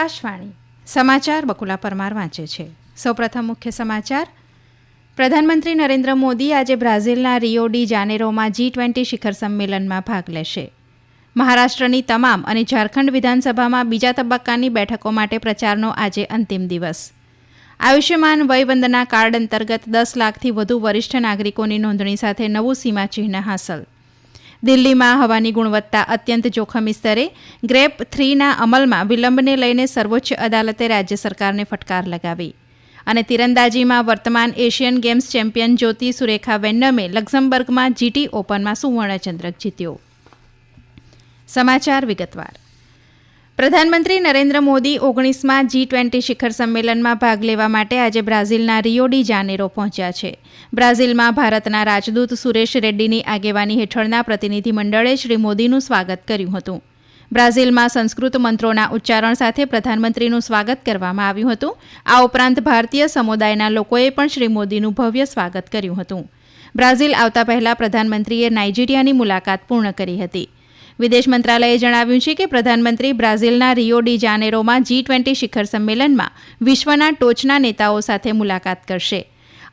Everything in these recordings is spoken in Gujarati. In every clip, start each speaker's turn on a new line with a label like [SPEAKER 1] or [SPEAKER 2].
[SPEAKER 1] આકાશવાણી સમાચાર બકુલા પરમાર વાંચે છે. સૌપ્રથમ મુખ્ય સમાચાર, પ્રધાનમંત્રી નરેન્દ્ર મોદી આજે બ્રાઝિલના રિયો જાનેરોમાં જી ટ્વેન્ટી શિખર સંમેલનમાં ભાગ લેશે. મહારાષ્ટ્રની તમામ અને ઝારખંડ વિધાનસભામાં બીજા તબક્કાની બેઠકો માટે પ્રચારનો આજે અંતિમ દિવસ. આયુષ્યમાન વયવંદના કાર્ડ અંતર્ગત દસ લાખથી વધુ વરિષ્ઠ નાગરિકોની નોંધણી સાથે નવું સીમાચિહ્ન હાંસલ. દિલ્હીમાં હવાની ગુણવત્તા અત્યંત જોખમી સ્તરે. ગ્રેપ થ્રીના અમલમાં વિલંબને લઈને સર્વોચ્ચ અદાલતે રાજ્ય સરકારને ફટકાર લગાવી. અને તીરંદાજીમાં વર્તમાન Asian Games champion Jyoti Surekha વેન્ડમે લક્ઝમબર્ગમાં જીટી ઓપનમાં સુવર્ણચંદ્રક જીત્યો. સમાચાર વિગતવાર. પ્રધાનમંત્રી નરેન્દ્ર મોદી ઓગણીસમાં જી ટ્વેન્ટી શિખર સંમેલનમાં ભાગ લેવા માટે આજે બ્રાઝિલના રિયો ડી જાનેરો પહોંચ્યા છે. બ્રાઝિલમાં ભારતના રાજદૂત સુરેશ રેડ્ડીની આગેવાની હેઠળના પ્રતિનિધિમંડળે શ્રી મોદીનું સ્વાગત કર્યું હતું. બ્રાઝિલમાં સંસ્કૃત મંત્રોના ઉચ્ચારણ સાથે પ્રધાનમંત્રીનું સ્વાગત કરવામાં આવ્યું હતું. આ ઉપરાંત ભારતીય સમુદાયના લોકોએ પણ શ્રી મોદીનું ભવ્ય સ્વાગત કર્યું હતું. બ્રાઝિલ આવતા પહેલા પ્રધાનમંત્રીએ નાઇજીરિયાની મુલાકાત પૂર્ણ કરી હતી. વિદેશ મંત્રાલયે જણાવ્યું છે કે પ્રધાનમંત્રી બ્રાઝિલના રિયો ડી જાનેરોમાં જી ટ્વેન્ટી શિખર સંમેલનમાં વિશ્વના ટોચના નેતાઓ સાથે મુલાકાત કરશે.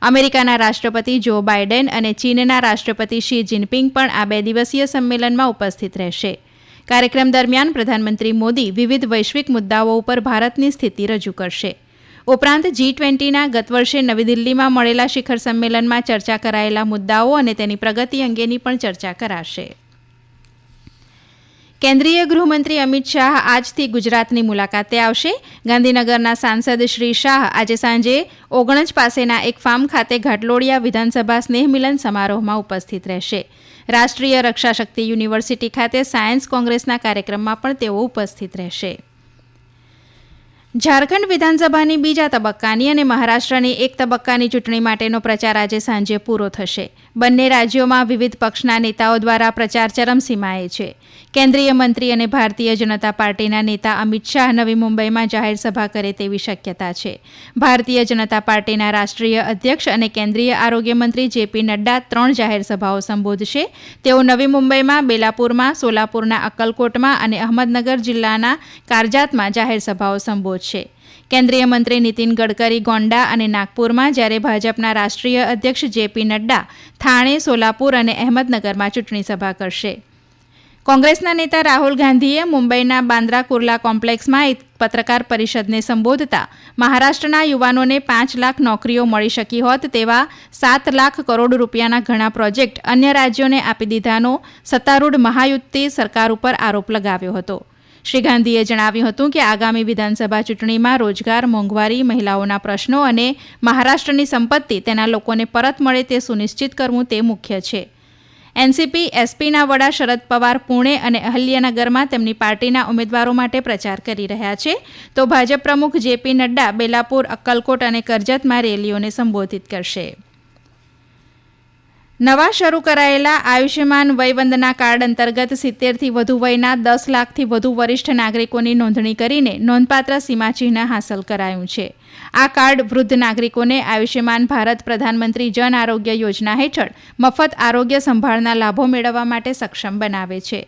[SPEAKER 1] અમેરિકાના રાષ્ટ્રપતિ જો બાઇડેન અને ચીનના રાષ્ટ્રપતિ શી જિનપિંગ પણ આ બે દિવસીય સંમેલનમાં ઉપસ્થિત રહેશે. કાર્યક્રમ દરમિયાન પ્રધાનમંત્રી મોદી વિવિધ વૈશ્વિક મુદ્દાઓ ઉપર ભારતની સ્થિતિ રજૂ કરશે. ઉપરાંત જી ટ્વેન્ટીના ગત વર્ષે નવી દિલ્હીમાં મળેલા શિખર સંમેલનમાં ચર્ચા કરાયેલા મુદ્દાઓ અને તેની પ્રગતિ અંગેની પણ ચર્ચા કરાશે. કેન્દ્રીય ગૃહમંત્રી અમિત શાહ આજથી ગુજરાતની મુલાકાતે આવશે. ગાંધીનગરના સાંસદ શ્રી શાહ આજે સાંજે ઓગણજ પાસેના એક ફાર્મ ખાતે ઘાટલોડિયા વિધાનસભા સ્નેહ મિલન સમારોહમાં ઉપસ્થિત રહેશે. રાષ્ટ્રીય રક્ષાશક્તિ યુનિવર્સિટી ખાતે સાયન્સ કોંગ્રેસના કાર્યક્રમમાં પણ તેઓ ઉપસ્થિત રહેશે. ઝારખંડ વિધાનસભાની બીજા તબક્કાની અને મહારાષ્ટ્રની એક તબક્કાની ચૂંટણી માટેનો પ્રચાર આજે સાંજે પૂરો થશે. બંને રાજ્યોમાં વિવિધ પક્ષના નેતાઓ દ્વારા પ્રચાર ચરમસીમાએ છે. કેન્દ્રીય મંત્રી અને ભારતીય જનતા પાર્ટીના નેતા અમિત શાહ નવી મુંબઈમાં જાહેર સભા કરે તેવી શક્યતા છે. ભારતીય જનતા પાર્ટીના રાષ્ટ્રીય અધ્યક્ષ અને કેન્દ્રીય આરોગ્ય મંત્રી જેપી નડ્ડા ત્રણ જાહેર સભાઓ સંબોધશે. તેઓ નવી મુંબઈમાં, બેલાપુરમાં, સોલાપુરના અક્કલકોટમાં અને અહમદનગર જિલ્લાના કારજાતમાં જાહેર સભાઓ સંબોધશે. કેન્દ્રીય મંત્રી નીતિન ગડકરી ગોંડા અને નાગપુરમાં જ્યારે ભાજપના રાષ્ટ્રીય અધ્યક્ષ જેપી નડ્ડા થાણે, સોલાપુર અને અહેમદનગરમાં ચૂંટણી સભા કરશે. કોંગ્રેસના નેતા રાહુલ ગાંધીએ મુંબઈના બાંદ્રા કુર્લા કોમ્પ્લેક્સમાં એક પત્રકાર પરિષદને સંબોધતા મહારાષ્ટ્રના યુવાનોને પાંચ લાખ નોકરીઓ મળી શકી હોત તેવા સાત લાખ કરોડ રૂપિયાના ઘણા પ્રોજેક્ટ અન્ય રાજ્યોને આપી દીધાનો સત્તારૂઢ મહાયુતિ સરકાર ઉપર આરોપ લગાવ્યો હતો. શ્રી ગાંધીએ જણાવ્યું હતું કે આગામી વિધાનસભા ચૂંટણીમાં રોજગાર, મોંઘવારી, મહિલાઓના પ્રશ્નો અને મહારાષ્ટ્રની સંપત્તિ તેના લોકોને પરત મળે તે સુનિશ્ચિત કરવું તે મુખ્ય છે. એનસીપી, એસપીના વડા શરદ પવાર પુણે અને અહલ્યનગરમાં તેમની પાર્ટીના ઉમેદવારો માટે પ્રચાર કરી રહ્યા છે. તો ભાજપ પ્રમુખ જેપી નડ્ડા બેલાપુર, અક્કલકોટ અને કરજતમાં રેલીઓને સંબોધિત કરશે. નવા શરૂ કરાયેલા આયુષ્યમાન વયવંદના કાર્ડ અંતર્ગત સિત્તેરથી વધુ વયના, દસ લાખથી વધુ વરિષ્ઠ નાગરિકોની નોંધણી કરીને નોંધપાત્ર સીમાચિહ્ન હાંસલ કરાયું છે. આ કાર્ડ વૃદ્ધ નાગરિકોને આયુષ્યમાન ભારત પ્રધાનમંત્રી જન આરોગ્ય યોજના હેઠળ મફત આરોગ્ય સંભાળના લાભો મેળવવા માટે સક્ષમ બનાવે છે.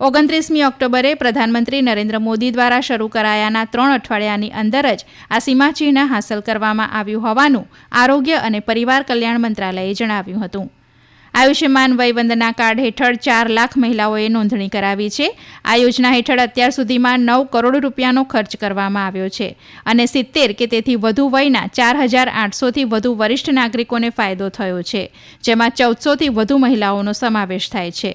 [SPEAKER 1] ઓગણત્રીસમી ઓક્ટોબરે પ્રધાનમંત્રી નરેન્દ્ર મોદી દ્વારા શરૂ કરાયાના ત્રણ અઠવાડિયાની અંદર જ આ સીમાચિહ્ન હાંસલ કરવામાં આવ્યું હોવાનું આરોગ્ય અને પરિવાર કલ્યાણ મંત્રાલયે જણાવ્યું હતું. આયુષ્યમાન વયવંદના કાર્ડ હેઠળ ચાર લાખ મહિલાઓએ નોંધણી કરાવી છે. આ યોજના હેઠળ અત્યાર સુધીમાં નવ કરોડ રૂપિયાનો ખર્ચ કરવામાં આવ્યો છે અને સિત્તેર કે તેથી વધુ વયના ચાર હજાર આઠસોથી વધુ વરિષ્ઠ નાગરિકોને ફાયદો થયો છે, જેમાં ચૌદસોથી વધુ મહિલાઓનો સમાવેશ થાય છે.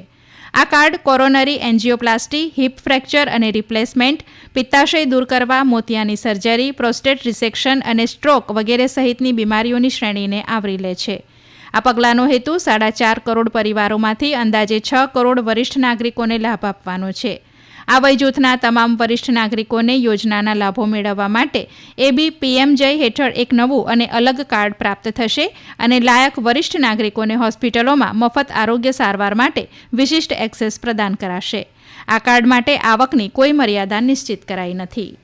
[SPEAKER 1] આ card coronary, angioplasty, hip fracture અને રિપ્લેસમેન્ટ, પિત્તાશય દૂર કરવા, મોતિયાની સર્જરી, પ્રોસ્ટેટ રિસેક્શન અને સ્ટ્રોક વગેરે સહિતની બીમારીઓની શ્રેણીને આવરી લે છે. આ પગલાંનો હેતુ સાડા ચાર કરોડ પરિવારોમાંથી અંદાજે છ કરોડ વરિષ્ઠ નાગરિકોને લાભ આપવાનો છે. આ વયજૂથના તમામ વરિષ્ઠ નાગરિકોને યોજનાના લાભો મેળવવા માટે એબી પીએમજય હેઠળ એક નવું અને અલગ કાર્ડ પ્રાપ્ત થશે અને લાયક વરિષ્ઠ નાગરિકોને હોસ્પિટલોમાં મફત આરોગ્ય સારવાર માટે વિશિષ્ટ એક્સેસ પ્રદાન કરાશે. આ કાર્ડ માટે આવકની કોઈ મર્યાદા નિશ્ચિત કરાઈ નથી.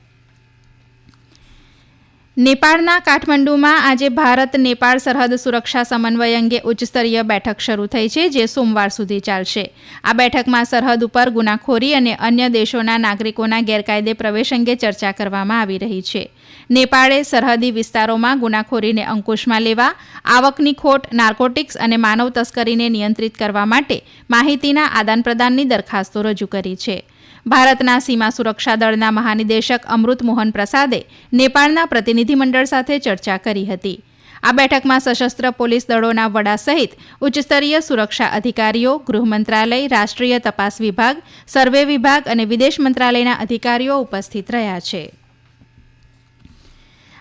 [SPEAKER 1] નેપાળના કાઠમંડુમાં આજે ભારત નેપાળ સરહદ સુરક્ષા સમન્વય અંગે ઉચ્ચસ્તરીય બેઠક શરૂ થઈ છે, જે સોમવાર સુધી ચાલશે. આ બેઠકમાં સરહદ ઉપર ગુનાખોરી અને અન્ય દેશોના નાગરિકોના ગેરકાયદે પ્રવેશ અંગે ચર્ચા કરવામાં આવી રહી છે. નેપાળે સરહદી વિસ્તારોમાં ગુનાખોરીને અંકુશમાં લેવા, આવકની ખોટ, નાર્કોટિક્સ અને માનવ તસ્કરીને નિયંત્રિત કરવા માટે માહિતીના આદાન પ્રદાનની દરખાસ્તો રજૂ કરી છે. ભારતના સીમા સુરક્ષા દળના મહાનિદેશક અમૃત મોહન પ્રસાદે નેપાળના પ્રતિનિધિમંડળ સાથે ચર્ચા કરી હતી. આ બેઠકમાં સશસ્ત્ર પોલીસ દળોના વડા સહિત ઉચ્ચસ્તરીય સુરક્ષા અધિકારીઓ, ગૃહ મંત્રાલય, રાષ્ટ્રીય તપાસ વિભાગ, સર્વે વિભાગ અને વિદેશ મંત્રાલયના અધિકારીઓ ઉપસ્થિત રહ્યા છે.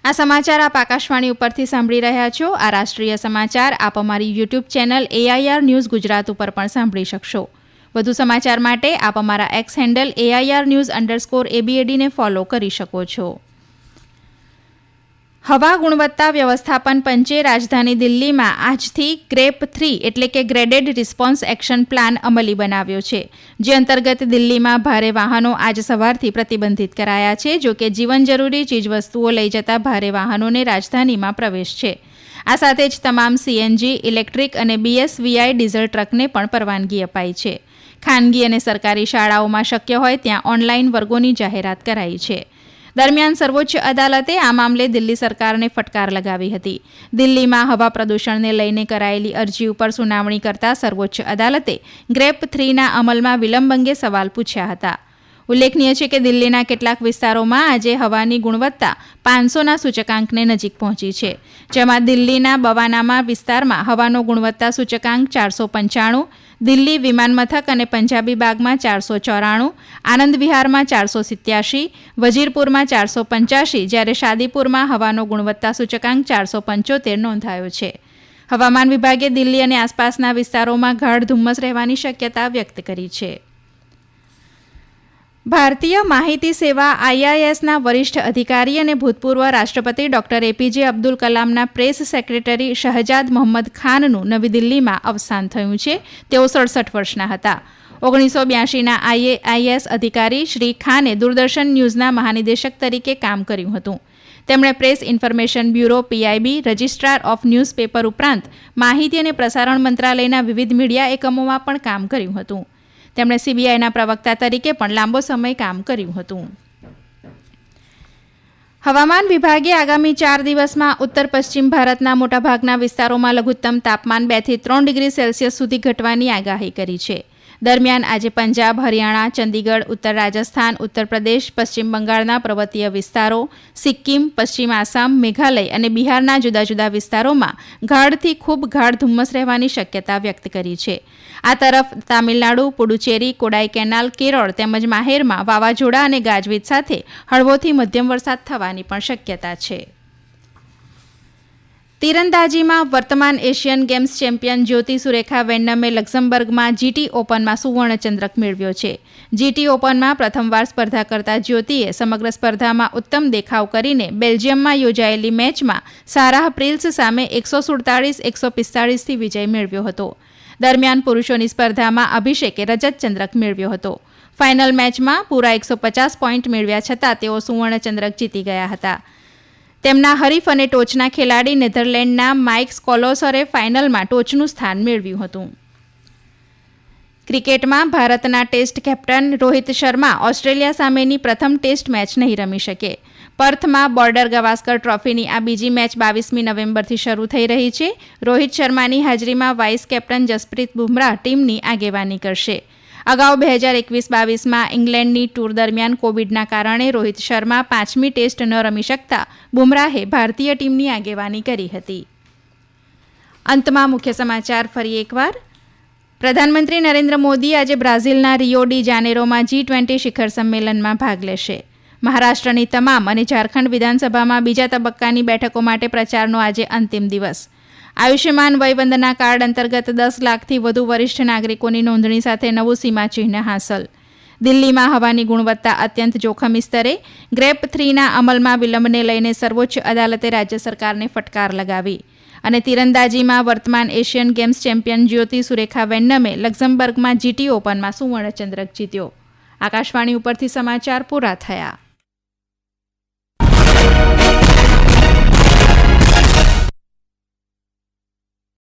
[SPEAKER 1] આ સમાચાર આપ આકાશવાણી ઉપરથી સાંભળી રહ્યા છો. આ રાષ્ટ્રીય સમાચાર આપ અમારી YouTube channel AIR news Gujarat ઉપર પણ સાંભળી શકશો. વધુ સમાચાર માટે આપ અમારા X handle AIR news underscore એબીએડીને follow કરી શકો છો. હવા ગુણવત્તા વ્યવસ્થાપન પંચે રાજધાની દિલ્હીમાં આજથી ગ્રેપ થ્રી એટલે કે ગ્રેડેડ રિસ્પોન્સ એક્શન પ્લાન અમલી બનાવ્યો છે, જે અંતર્ગત દિલ્હીમાં ભારે વાહનો આજ સવારથી પ્રતિબંધિત કરાયા છે, જો કે જીવન જરૂરી ચીજવસ્તુઓ લઈ જતા ભારે વાહનોને રાજધાનીમાં પ્રવેશ છે. આ સાથે જ તમામ સીએનજી ઇલેક્ટ્રિક અને બીએસવીઆઈ ડીઝલ ટ્રકને પણ પરવાનગી અપાઈ છે. ખાનગી અને સરકારી શાળાઓમાં શક્ય હોય ત્યાં ઓનલાઈન વર્ગોની જાહેરાત કરાઈ છે. દરમિયાન સર્વોચ્ચ અદાલતે આ મામલે દિલ્હી સરકારને ફટકાર લગાવી હતી. દિલ્હીમાં હવા પ્રદૂષણને લઈને કરાયેલી અરજી ઉપર સુનાવણી કરતા સર્વોચ્ચ અદાલતે ગ્રેપ થ્રીના અમલમાં વિલંબ અંગે સવાલ પૂછ્યા હતા. ઉલ્લેખનીય છે કે દિલ્હીના કેટલાક વિસ્તારોમાં આજે હવાની ગુણવત્તા પાંચસોના સૂચકાંકને નજીક પહોંચી છે, જેમાં દિલ્હીના બવાનામાં વિસ્તારમાં હવાનો ગુણવત્તા સૂચકાંક ચારસો પંચાણું, દિલ્હી વિમાન મથક અને પંજાબી બાગમાં ચારસો ચોરાણું, આનંદ વિહારમાં ચારસો સિત્યાસી વજીરપુરમાં ચારસો પંચ્યાસી જ્યારે શાદીપુરમાં હવાનો ગુણવત્તા સૂચકાંક ચારસો પંચોતેર નોંધાયો છે. હવામાન વિભાગે દિલ્હી અને આસપાસના વિસ્તારોમાં ગાઢ ધુમ્મસ રહેવાની શક્યતા વ્યક્ત કરી છે. ભારતીય માહિતી સેવા આઈઆઈએસના વરિષ્ઠ અધિકારી અને ભૂતપૂર્વ રાષ્ટ્રપતિ ડોક્ટર એપીજે અબ્દુલ કલામના પ્રેસ સેક્રેટરી શહજાદ મોહમ્મદ ખાનનું નવી દિલ્હીમાં અવસાન થયું છે. તેઓ સડસઠ વર્ષના હતા. ઓગણીસો બ્યાસીના આઈએઆઈએસ અધિકારી શ્રી ખાને દૂરદર્શન ન્યૂઝના મહાનિદેશક તરીકે કામ કર્યું હતું. તેમણે press information bureau PIB, registrar of newspaper ઉપરાંત માહિતી અને પ્રસારણ મંત્રાલયના વિવિધ મીડિયા એકમોમાં પણ કામ કર્યું હતું. તેમણે સીબીઆઈના પ્રવક્તા તરીકે પણ લાંબો સમય કામ કર્યું હતું. હવામાન વિભાગે આગામી ચાર દિવસમાં ઉત્તર પશ્ચિમ ભારતના મોટાભાગના વિસ્તારોમાં લઘુત્તમ તાપમાન બેથી ત્રણ ડિગ્રી સેલ્સિયસ સુધી ઘટવાની આગાહી કરી છે. દરમિયાન આજે પંજાબ, હરિયાણા, ચંદીગઢ, ઉત્તર રાજસ્થાન, ઉત્તર પ્રદેશ, પશ્ચિમ બંગાળના પર્વતીય વિસ્તારો, સિક્કિમ, પશ્ચિમ આસામ, મેઘાલય અને બિહારના જુદા જુદા વિસ્તારોમાં ગાઢથી ખૂબ ગાઢ ધુમ્મસ રહેવાની શક્યતા વ્યક્ત કરી છે. આ તરફ તામિલનાડુ, પુડુચેરી, કોડાઈ કેનાલ, કેરળ તેમજ માહેરમાં વાવાઝોડા અને ગાજવીજ સાથે હળવોથી મધ્યમ વરસાદ થવાની પણ શક્યતા છે. તીરંદાજીમાં વર્તમાન Asian Games champion Jyoti Surekha વેન્ડમે લક્ઝમબર્ગમાં જીટી ઓપનમાં સુવર્ણચંદ્રક મેળવ્યો છે. જીટી ઓપનમાં પ્રથમવાર સ્પર્ધા કરતા જ્યોતિએ સમગ્ર સ્પર્ધામાં ઉત્તમ દેખાવ કરીને બેલ્જિયમમાં યોજાયેલી મેચમાં સારાહ પ્રિલ્સ સામે એકસો સુડતાળીસ, એકસો પિસ્તાળીસથી વિજય મેળવ્યો હતો. દરમિયાન પુરુષોની સ્પર્ધામાં અભિષેકે રજત ચંદ્રક મેળવ્યો હતો. ફાઇનલ મેચમાં પૂરા એકસો પચાસ પોઈન્ટ મેળવ્યા છતાં તેઓ સુવર્ણચંદ્રક જીતી ગયા હતા. તેમના હરીફ અને ટોચના ખેલાડી નેધરલેન્ડના માઇક સ્કોલોસરે ફાઇનલમાં ટોચનું સ્થાન મેળવ્યું હતું. ક્રિકેટમાં ભારતના test captain Rohit Sharma Australia સામેની પ્રથમ ટેસ્ટ મેચ નહીં રમી શકે. પર્થમાં બોર્ડર ગવાસ્કર ટ્રોફીની આ બીજી મેચ બાવીસમી નવેમ્બરથી શરૂ થઈ રહી છે. રોહિત શર્માની હાજરીમાં વાઇસ કેપ્ટન જસપ્રીત બુમરાહ ટીમની આગેવાની કરશે. અગાઉ બે હજાર એકવીસ બાવીસમાં ઇંગ્લેન્ડની ટૂર દરમિયાન કોવિડના કારણે રોહિત શર્મા પાંચમી ટેસ્ટ ન રમી શકતા બુમરાહે ભારતીય ટીમની આગેવાની કરી હતી. અંતમાં મુખ્ય સમાચાર ફરી એકવાર. પ્રધાનમંત્રી નરેન્દ્ર મોદી આજે બ્રાઝિલના રિયો ડી જાનેરોમાં જી ટ્વેન્ટી શિખર સંમેલનમાં ભાગ લેશે. મહારાષ્ટ્રની તમામ અને ઝારખંડ વિધાનસભામાં બીજા તબક્કાની બેઠકો માટે પ્રચારનો આજે અંતિમ દિવસ. આયુષ્યમાન વયવંદના કાર્ડ અંતર્ગત દસ લાખથી વધુ વરિષ્ઠ નાગરિકોની નોંધણી સાથે નવું સીમાચિહ્ન હાંસલ. દિલ્હીમાં હવાની ગુણવત્તા અત્યંત જોખમી સ્તરે, ગ્રેપ થ્રીના અમલમાં વિલંબને લઈને સર્વોચ્ચ અદાલતે રાજ્ય સરકારને ફટકાર લગાવી. અને તીરંદાજીમાં વર્તમાન Asian Games champion Jyoti Surekha વેન્નમે લક્ઝમબર્ગમાં જીટી ઓપનમાં સુવર્ણચંદ્રક જીત્યો. આકાશવાણી ઉપરથી સમાચાર પૂરા થયા.